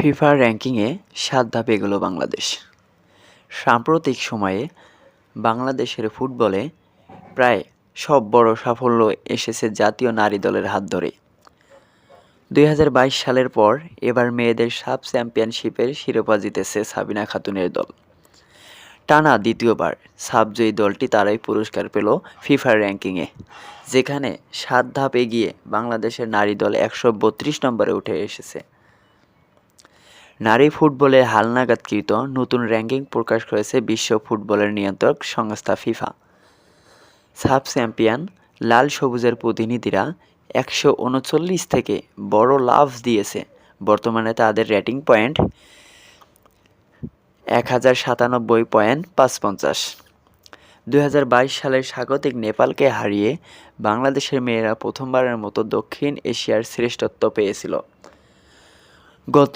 FIFA র্যাঙ্কিংয়ে সাত ধাপে এগোলো বাংলাদেশ। সাম্প্রতিক সময়ে বাংলাদেশের ফুটবলে প্রায় সব বড় সাফল্য এসেছে জাতীয় নারী দলের হাত ধরে দুই হাজার বাইশ সালের পর এবার মেয়েদের সাব চ্যাম্পিয়নশিপের শিরোপা জিতেছে সাবিনা খাতুনের দল। টানা দ্বিতীয়বার সাবজয়ী দলটি তারাই পুরস্কার পেল ফিফা র্যাঙ্কিংয়ে, যেখানে সাত ধাপ এগিয়ে বাংলাদেশের নারী দল একশো বত্রিশ নম্বরে উঠে এসেছে। নারী ফুটবলে হালনাগাদকৃত নতুন র্যাঙ্কিং প্রকাশ করেছে বিশ্ব ফুটবলের নিয়ন্ত্রক সংস্থা ফিফা। সাব চ্যাম্পিয়ন, লাল সবুজের প্রতিনিধিরা একশো উনচল্লিশ থেকে বড় লাভ দিয়েছে। বর্তমানে তাদের রেটিং পয়েন্ট এক হাজার সাতানব্বই পয়েন্ট পাঁচ পঞ্চাশ। দুই সালের স্বাগতিক নেপালকে হারিয়ে বাংলাদেশের মেয়েরা প্রথমবারের মতো দক্ষিণ এশিয়ার শ্রেষ্ঠত্ব পেয়েছিল। গত